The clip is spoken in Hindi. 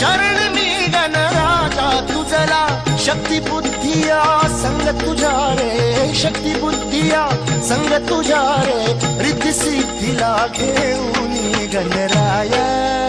शरण मी राजा तुझला शक्ति बुद्धिया संग तुझा रे शक्ति बुद्धिया संग तुझा रे रिद्धी सिद्धीला घेऊन गणराया